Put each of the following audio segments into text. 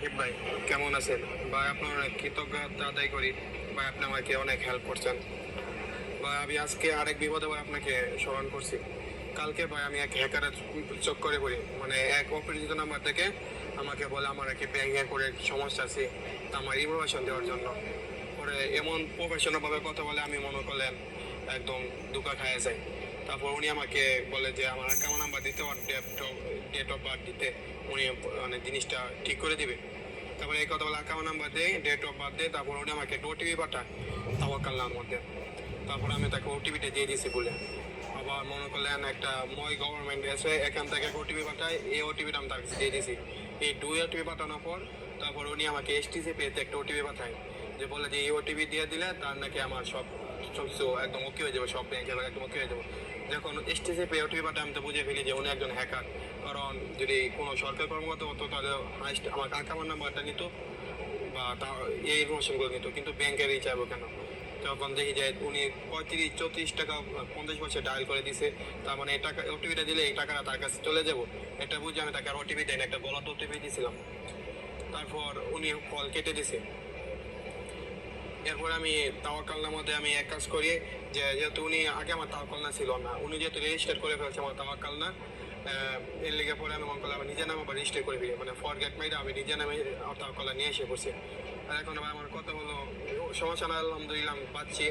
রাকিব ভাই, কেমন আছেন? ভাই, আপনার কৃতজ্ঞতা আদায় করি। ভাই, আপনি আমাকে অনেক হেল্প করছেন। ভাই, আমি আজকে আরেক বিপদে ভাই আপনাকে স্মরণ করছি। কালকে ভাই আমি এক হ্যাকারের চোখ করে পড়ি। মানে এক অপরিচিত নাম্বার থেকে আমাকে বলে, আমার একটি ব্যাংকে করে সমস্যা আছে আমার ইনফরমেশন দেওয়ার জন্য। পরে এমন প্রফেশনালভাবে কথা বলে, আমি মনে করলেন একদম দুকা খায় যায় তারপর উনি আমাকে বলে যে, আমার অ্যাকাউন্ট নাম্বার দিতে আর ডেট অফ বার্থ দিতে। উনি মানে জিনিসটা ঠিক করে দিবে। তারপরে এই কথা বলে অ্যাকাউন্ট নাম্বার দেয় ডেট অফ বার্থ দেয়, তারপর উনি আমাকে ওটিপি পাঠায় তাওয়াক্কাল্লার মধ্যে। তারপর আমি তাকে ওটিপিটা দিয়ে দিয়েছি বলে। আবার মনে করলেন একটা মই গভর্নমেন্ট এসে এখান থেকে ওটিপি পাঠায়, এই ওটিপিটা আমি তার কাছে দিয়ে দিয়েছি। এই দুই ওটিপি পাঠানোর পর তারপর উনি আমাকে এসটিসি পেতে একটা ওটিপি পাঠায়, যে বলে যে এই ওটিপি দিয়ে দিলে তার নাকি আমার সব সব একদম ওকে হয়ে যাবে, সব ব্যাংকের একদম ওকে হয়ে যাবে। যখন এসটিসি পে ওটিপি পাঠায় আমি তো বুঝে ফেলি যে উনি একজন হ্যাকার কারণ যদি কোনো সরকারি কর্মকর্তা হতো, তাহলে হাইস্ট আমার কাকামার নাম্বারটা নিত, বা তা, এই ইনফরমেশনগুলো নিত, কিন্তু ব্যাংকেরই চাইব কেন? তখন দেখি যে উনি পঁয়ত্রিশ, চৌত্রিশ টাকা, পঞ্চাশ বছর ডায়াল করে দিছে, তার মানে এই টাকা ওটিপিটা দিলে এই টাকাটা তার কাছে চলে যাব। এটা বুঝে আমি তাকে আর ওটিপি দেয় একটা গলত ওটিপি দিয়েছিলাম তারপর উনি কল কেটে দিছে। এরপর আমি তাওয়াক্কালনার মধ্যে আমি এক কাজ করি যে যেহেতু উনি আগে আমার তাওয়াক্কালনা ছিল না উনি যেহেতু রেজিস্টার করে ফেলছে আমার তাওয়াক্কালনা আহ, এর লেগে পরে আমি মনে করলাম নিজের নামে আবার রেজিস্টার করে ফেলি মানে ফরগেট মাইরে আমি নিজের নামে তাওয়াক্কালনা নিয়ে এসে পড়ছি। আর এখন আবার আমার কথা হলো সমস্যা না আলহামদুলিল্লাহ আমি পাচ্ছি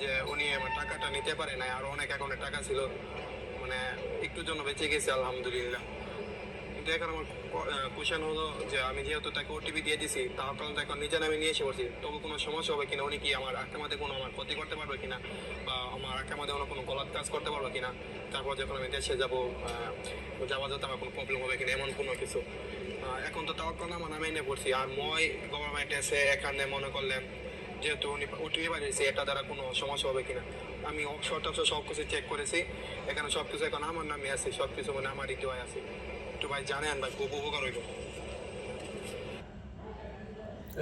যে উনি আমার টাকাটা নিতে পারে না আর অনেক অ্যাকাউন্টে টাকা ছিল। মানে একটুর জন্য বেঁচে গেছে আলহামদুলিল্লাহ। কিন্তু আমার কোশ্চেন হলো যে আমি যেহেতু তাকে ওটিপি দিয়ে দিছি তাহলে তো এখন নিজে নামে নিয়ে এসে পড়ছি। তবু কোনো সমস্যা হবে কিনা, উনি কি আমার আকামাতে কোনো আমার ক্ষতি করতে পারবে কিনা, বা আমার আকামাতে কোনো কোনো গলত কাজ করতে পারবে কিনা, তারপর যখন আমি দেশে যাব যাওয়া যাতে আমার কোনো প্রবলেম হবে কিনা, এমন কোনো কিছু। এখন তো তাও কোনো আমার নামে এনে পড়ছি। আর মই গভর্নমেন্ট এসে এখানে মনে করলেন, যেহেতু উনি ওটিপি বানিয়েছে এটা দ্বারা কোনো সমস্যা হবে কিনা। আমি অবসর টবসর সব কিছু চেক করেছি, এখানে সব কিছু এখন আমার নামে আছে সব কিছু মানে আমার ইতিহাস আছে। একটু ভাই জানেন ভাই, খুব উপকার হইব।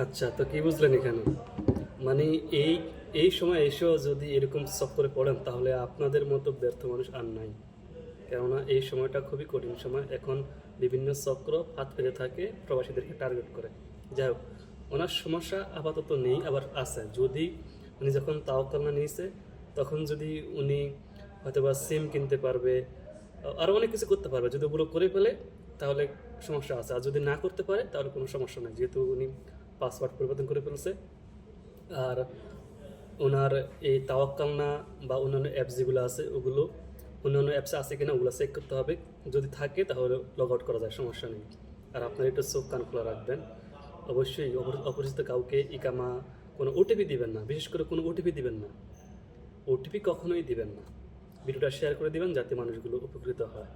আচ্ছা তো কি বুঝলেন এখানে? মানে এই এই সময় এসেও যদি এরকম চক্করে পড়েন, তাহলে আপনাদের মতো ব্যর্থ মানুষ আর নাই। কেননা এই সময়টা খুবই কঠিন সময়। এখন বিভিন্ন চক্র হাত পেতে থাকে, প্রবাসীদেরকে টার্গেট করে। যাই হোক, ওনার সমস্যা আপাতত নেই, আবার আছে। যদি উনি যখন তাওকালনা নিয়েছে, তখন যদি উনি হয়তোবা সিম কিনতে পারবে আরও অনেক কিছু করতে পারবে। যদি ওগুলো করে ফেলে, তাহলে সমস্যা আছে। আর যদি না করতে পারে, তাহলে কোনো সমস্যা নেই। যেহেতু উনি পাসওয়ার্ড পরিবর্তন করে ফেলছে। আর ওনার এই তাওয়াক্কালনা বা অন্যান্য অ্যাপস যেগুলো আছে, ওগুলো অন্যান্য অ্যাপসে আছে কিনা, ওগুলো চেক করতে হবে। যদি থাকে, তাহলে লগ আউট করা যায়, সমস্যা নেই। আর আপনার একটু চোখ কান খোলা রাখবেন। অবশ্যই অপরিচিত কাউকে ইকামা কোনো ওটিপি দিবেন না। বিশেষ করে কোনো ওটিপি দিবেন না। ওটিপি কখনোই দিবেন না। ভিডিওটা শেয়ার করে দিবেন যাতে মানুষগুলো উপকৃত হয়।